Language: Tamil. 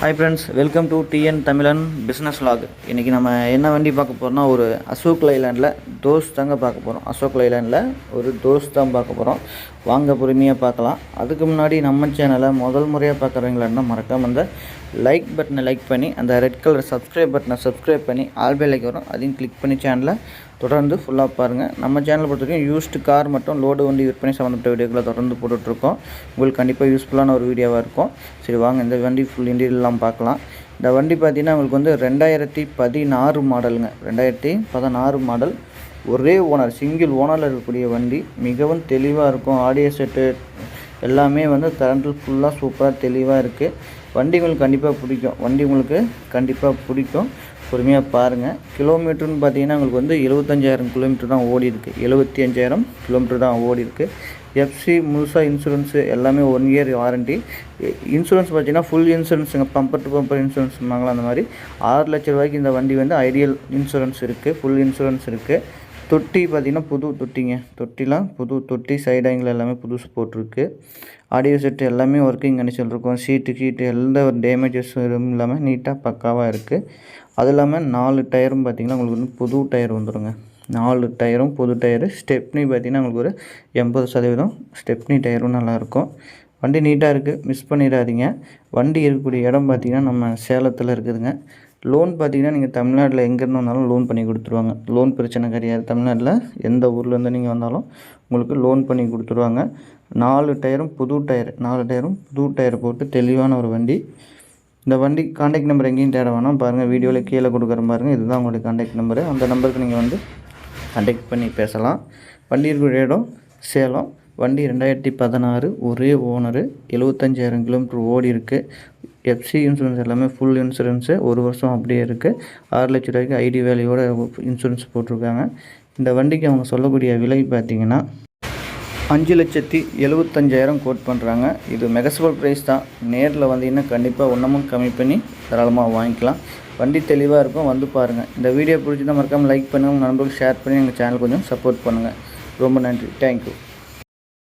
Hi friends welcome to TN Tamizhan business log இன்றைக்கி நம்ம என்ன வண்டி பார்க்க போகிறோம்னா ஒரு அசோக் லைலாண்டில் தோஸ் தாங்க பார்க்க போகிறோம் அசோக் லைலாண்டில் ஒரு தோஸ் தான் பார்க்க போகிறோம் வாங்க பொறுமையாக பார்க்கலாம். அதுக்கு முன்னாடி நம்ம சேனலை முதல் முறையாக பார்க்குறவங்களா மறக்காம இந்த லைக் பட்டனை லைக் பண்ணி அந்த ரெட் கலர் சப்ஸ்கிரைப் பட்டனை சப்ஸ்கிரைப் பண்ணி ஆல் பெல் லைக் வரும் அதையும் கிளிக் பண்ணி சேனலை தொடர்ந்து ஃபுல்லாக பாருங்கள் நம்ம சேனலை பொறுத்த வரைக்கும் யூஸ்டு கார் மற்றும் லோடு வண்டி விற்பனை சம்மந்தப்பட்ட வீடியோக்களை தொடர்ந்து போட்டுட்ருக்கோம். உங்களுக்கு கண்டிப்பாக யூஸ்ஃபுல்லான ஒரு வீடியோவாக இருக்கும். சரி வாங்க இந்த வண்டி ஃபுல் இன்டீரியல்லாம் பார்க்கலாம். இந்த வண்டி பார்த்தீங்கன்னா உங்களுக்கு வந்து ரெண்டாயிரத்தி பதினாறு மாடலுங்க ரெண்டாயிரத்தி பதினாறு மாடல் ஒரே ஓனர் சிங்கிள் ஓனரில் இருக்கக்கூடிய வண்டி. மிகவும் தெளிவாக இருக்கும். ஆடியோ செட்டு எல்லாமே வந்து கரண்டில் ஃபுல்லாக சூப்பராக தெளிவாக இருக்குது வண்டி உங்களுக்கு கண்டிப்பாக பிடிக்கும். வண்டி உங்களுக்கு கண்டிப்பாக பிடிக்கும். பொறுமையாக பாருங்கள் கிலோமீட்டர்னு பார்த்தீங்கன்னா உங்களுக்கு வந்து எழுபத்தஞ்சாயிரம் கிலோமீட்டர் தான் ஓடி இருக்குது எழுபத்தி அஞ்சாயிரம் கிலோமீட்டர் தான் ஓடி இருக்குது எஃப்சி முழுசாக இன்சூரன்ஸு எல்லாமே ஒன் இயர் வாரண்டி இன்சூரன்ஸ் பார்த்தீங்கன்னா ஃபுல் இன்சூரன்ஸுங்க பம்பர் டு பம்பர் இன்சூரன்ஸ் சொன்னாங்களா அந்த மாதிரி. ஆறு லட்ச ரூபாய்க்கு இந்த வண்டி வந்து ஐடியல் இன்சூரன்ஸ் இருக்குது ஃபுல் இன்சூரன்ஸ் இருக்குது தொட்டி பார்த்திங்கன்னா புது தொட்டிங்க. தொட்டிலாம் புது தொட்டி சைடாங்கில் எல்லாமே புதுசு போட்டிருக்கு. ஆடியோ செட்டு எல்லாமே ஒர்க்கிங் கண்டிஷன் இருக்கும். சீட்டு கீட்டு எந்த ஒரு டேமேஜஸ் எதுவும் இல்லாமல் நீட்டாக பக்காவாக இருக்குது அது இல்லாமல் நாலு டயரும் பார்த்திங்கன்னா உங்களுக்கு வந்து புது டயர் வந்துடுங்க நாலு டயரும் புது டயரு ஸ்டெப்னி பார்த்திங்கன்னா உங்களுக்கு ஒரு எண்பது சதவீதம் ஸ்டெப்னி டயரும் நல்லாயிருக்கும். வண்டி நீட்டாக இருக்குது மிஸ் பண்ணிடாதீங்க. வண்டி இருக்கக்கூடிய இடம் பார்த்திங்கன்னா நம்ம சேலத்தில் இருக்குதுங்க. லோன் பார்த்தீங்கன்னா நீங்கள் தமிழ்நாட்டில் எங்கேருந்து வந்தாலும் லோன் பண்ணி கொடுத்துருவாங்க. லோன் பிரச்சனை கிடையாது. தமிழ்நாட்டில் எந்த ஊர்லேருந்து நீங்கள் வந்தாலும் உங்களுக்கு லோன் பண்ணி கொடுத்துருவாங்க. நாலு டயரும் புது டயர் நாலு டயரும் புது டயர் போட்டு தெளிவான ஒரு வண்டி. இந்த வண்டி காண்டாக்ட் நம்பர் எங்கேயும் தேட வேணாம். பாருங்கள் வீடியோவில் கீழே கொடுக்குற பாருங்கள் இதுதான் உங்களுடைய காண்டாக்ட் நம்பரு அந்த நம்பருக்கு நீங்கள் வந்து காண்டாக்ட் பண்ணி பேசலாம். வண்டி இருக்கிற இடம் சேலம். வண்டி ரெண்டாயிரத்தி பதினாறு. ஒரே ஓனரு எழுபத்தஞ்சாயிரம் கிலோமீட்டர் ஓடி இருக்குது எஃப்சி இன்சூரன்ஸ் எல்லாமே ஃபுல் இன்சூரன்ஸு ஒரு வருஷம் அப்படியே இருக்குது ஆறு லட்ச ரூபாய்க்கு ஐடி வேலையோட இன்சூரன்ஸ் போட்டிருக்காங்க. இந்த வண்டிக்கு அவங்க சொல்லக்கூடிய விலை பார்த்திங்கன்னா அஞ்சு லட்சத்தி எழுபத்தஞ்சாயிரம் கோட் பண்ணுறாங்க இது மெகசபல் ப்ரைஸ் தான். நேரில் வந்தீங்கன்னா கண்டிப்பாக ஒன்றமும் கம்மி பண்ணி தாராளமாக வாங்கிக்கலாம். வண்டி தெளிவாக இருக்கும் வந்து பாருங்கள் இந்த வீடியோ பிடிச்சிருந்தால் மறக்காமல் லைக் பண்ணுங்கள் உங்கள் நண்பர்களுக்கு ஷேர் பண்ணி எங்கள் சேனல் கொஞ்சம் சப்போர்ட் பண்ணுங்கள் ரொம்ப நன்றி. தேங்க்யூ